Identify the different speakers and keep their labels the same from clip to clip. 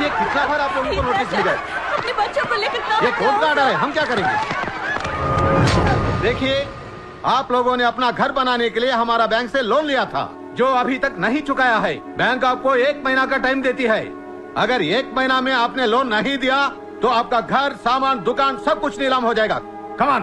Speaker 1: साल भर आप लोगों को नोटिस मिल गए
Speaker 2: अपने बच्चों को लेकर
Speaker 1: ये कोर्ट का
Speaker 2: जाऊँ?
Speaker 1: है हम क्या करेंगे? देखिए आप लोगों ने अपना घर बनाने के लिए हमारा बैंक से लोन लिया था जो अभी तक नहीं चुकाया है। बैंक आपको एक महीना का टाइम देती है। अगर एक महीना में आपने लोन नहीं दिया तो आपका घर सामान दुकान सब कुछ नीलाम हो जाएगा। कमान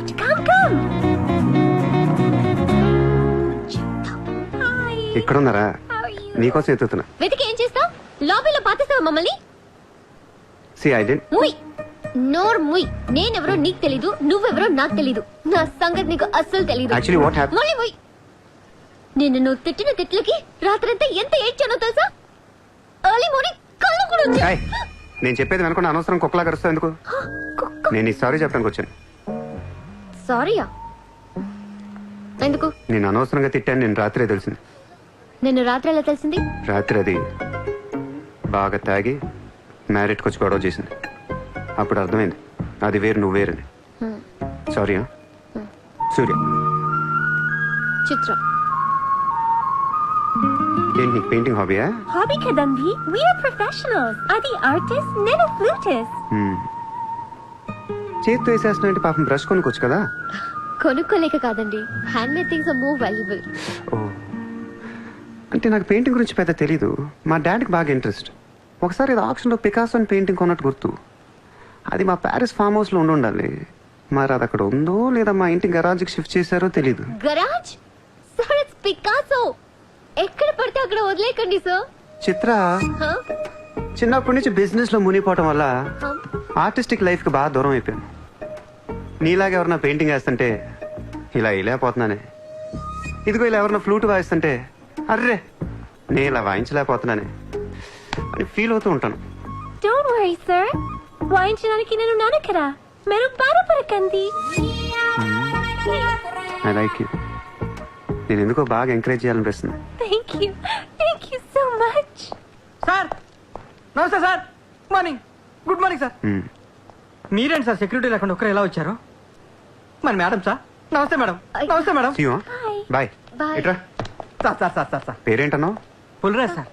Speaker 2: సో వాట్ కమ్ కమ్
Speaker 3: ఇక్కడ ఉన్నారా నీకోసం ఎత్తుతున్నా.
Speaker 2: వెతికి ఏం చేస్తావు? లాబీలో పాతేస్తావా మమ్మల్ని?
Speaker 3: సి ఐ డెంట్
Speaker 2: ముయ్. నోర్ ముయ్. నేనెవరో నీకు తెలీదు నువ్వెవరో నాకు తెలీదు. నా సంగతి నీకు అస్సలు తెలీదు.
Speaker 3: యాక్చువల్లీ వాట్ హ్యాప్
Speaker 2: మళ్ళీ ముయ్. నిన్ను నువ్వు తిట్టిన తిట్లకి రాత్రంతా ఎంత ఏడ్చానో తెలుసా? ఎర్లీ మార్నింగ్ కళ్ళు కూడా వచ్చాయి.
Speaker 3: నేను చెప్పేది వెనకుండా అనవసరం కుక్కలా కరుస్తావు ఎందుకు? నేను ఈ సారీ చెప్పడానికి వచ్చాను.
Speaker 2: సారీయా? ఎందుకు?
Speaker 3: నేను అనవసరంగా తిట్టాను నేను రాత్రే తెలిసింది.
Speaker 2: నిన్ను రాత్రి ఎలా తెలిసింది?
Speaker 3: రాత్రి అది బాగా తాగి మ్యారేట్కి వచ్చి గొడవ చేసింది. అప్పుడు అర్థమైంది. అది వేరు నువ్వు వేరని. సారీ సూర్య?
Speaker 2: చిత్ర.
Speaker 3: ఏంటి నీకు పెయింటింగ్ హాబీయా?
Speaker 2: హాబీ కదండి? వీఆర్ ప్రొఫెషనల్స్ అది ఆర్టిస్ట్ నేను ఫ్లూటిస్ట్
Speaker 3: చేతితో వేసేస్తున్నా పాపం? బ్రష్ కొనుక్కోవచ్చు కదా?
Speaker 2: కొనుక్కోలేక కాదండి. Hand made things are more valuable
Speaker 3: oh. అంటే నాకు పెయింటింగ్ గురించి పెద్ద తెలీదు. మా డాడీకి బాగా ఇంట్రెస్ట్. ఒకసారి ఇది ఆప్షన్లో పికాసో అని పెయింటింగ్ కొన్నట్టు గుర్తు. అది మా ప్యారిస్ ఫామ్ హౌస్లో ఉండి ఉండాలి. మరి అది అక్కడ ఉందో లేదా మా ఇంటి గరాజ్కి షిఫ్ట్ చేశారో తెలీదు.
Speaker 2: గరాజ్ సార్ ఇట్స్ పికాసో ఎక్కడ పడితే అక్కడ వదిలేకండి సార్
Speaker 3: చిత్ర. చిన్నప్పటి నుంచి బిజినెస్లో మునిగిపోవటం వల్ల? ఆర్టిస్టిక్ లైఫ్కి బాగా దూరం అయిపోయాను. నీలాగా ఎవరన్నా పెయింటింగ్ వేస్తుంటే ఇలా వేయలేకపోతున్నానే ఇదిగో ఇలా ఎవరన్నా ఫ్లూట్ వాయిస్తుంటే అర్రే నేను ఇలా వాయించలేకపోతున్నానే అని ఫీల్ అవుతూ ఉంటాను.
Speaker 2: డోంట్ వరీ సార్ వాయించడానికి నేను ఉన్నాను కదా మీరు బాధపడకండి
Speaker 3: ఐ లైక్ యూ నేను ఎందుకో బాగా ఎంకరేజ్ చేయాలనిపిస్తుంది.
Speaker 2: Thank you thank you so
Speaker 4: much sir namaste sir. Good morning good morning
Speaker 3: sir.
Speaker 4: మీరేంటి సార్ సెక్యూరిటీ లేకుండా ఒక్కరు ఎలా వచ్చారు? మరి madam
Speaker 3: sir namaste madam
Speaker 2: namaste
Speaker 3: madam.
Speaker 2: Bye.
Speaker 3: ఇట్రా
Speaker 5: sir sir sir sir sir.
Speaker 3: పేరేంటన్నావు?
Speaker 6: Pulraj sir.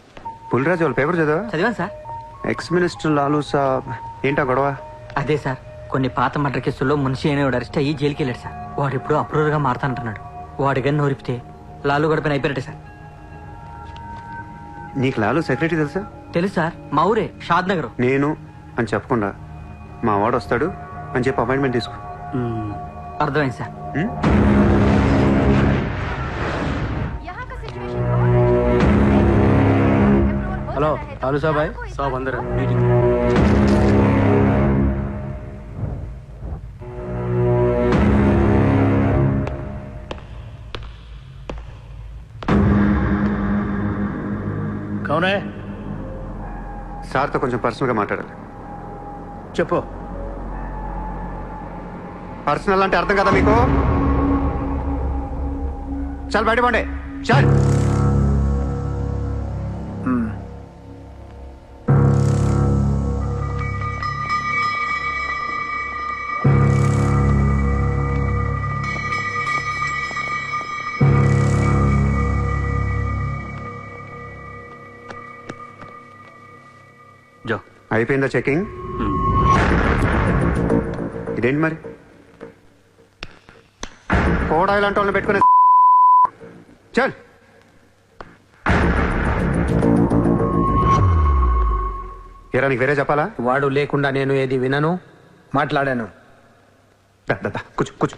Speaker 3: Pulraju వాళ్ళ పేపర్ చదివా?
Speaker 6: చదివాను sir.
Speaker 3: Ex minister Lalu saab. ఏంటా గొడవ?
Speaker 6: అదే సార్. కొన్ని పాత మర్డర్ కేసుల్లో మున్షి అనేవాడు అరెస్ట్ అయ్యి జైలుకి వెళ్ళాడు సార్. వాడు ఇప్పుడు అప్రూవర్గా మారుతానంటున్నాడు. వాడి గన్ను నోరిపితే లాలు గడపని అయిపోయినట్టే సార్.
Speaker 3: నీకు లాలూ సెక్రటరీ తెలుసా?
Speaker 6: తెలుసు సార్ మా ఊరే షాద్ నగర్.
Speaker 3: నేను అని చెప్పకుండా మా వాడు వస్తాడు అని చెప్పి అపాయింట్మెంట్ తీసుకో.
Speaker 6: అర్థమైంది సార్.
Speaker 4: హలో హలో సాబాయ్
Speaker 7: సాబ్ అందరూ
Speaker 3: సార్తో కొంచెం పర్సనల్గా మాట్లాడాలి.
Speaker 7: చెప్పు.
Speaker 3: పర్సనల్ అంటే అర్థం కదా మీకు? చాలు బయట పండే. చాలు. అయిపోయిందా చెకింగ్? ఇదేంటి మరి? కోడా ఇలాంటి వాళ్ళని పెట్టుకునే చల్! ఏరా నీకు వేరే చెప్పాలా?
Speaker 4: వాడు లేకుండా నేను ఏది వినను? మాట్లాడాను.
Speaker 3: కూర్చో కూర్చో.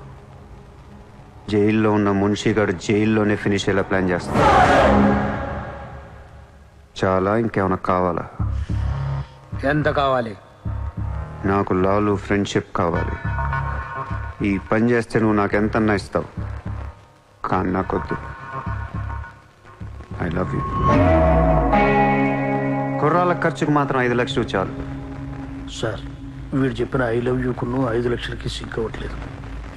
Speaker 3: జైల్లో ఉన్న మున్షిగాడు జైల్లోనే ఫినిష్ అయ్యేలా ప్లాన్ చేస్తాడు చాలా ఇంకేమైనా కావాలా?
Speaker 4: ఎంత కావాలి?
Speaker 3: నాకు లాలు ఫ్రెండ్షిప్ కావాలి. ఈ పని చేస్తే నువ్వు నాకు ఎంతన్నా ఇస్తావు. కానీ నాకొద్దు. I love you. కుర్రాల ఖర్చుకు మాత్రం ఐదు లక్షలు చాలు.
Speaker 7: సార్ వీడు చెప్పిన ఐ లవ్ యూకును ఐదు లక్షలకి సింక్ అవ్వట్లేదు.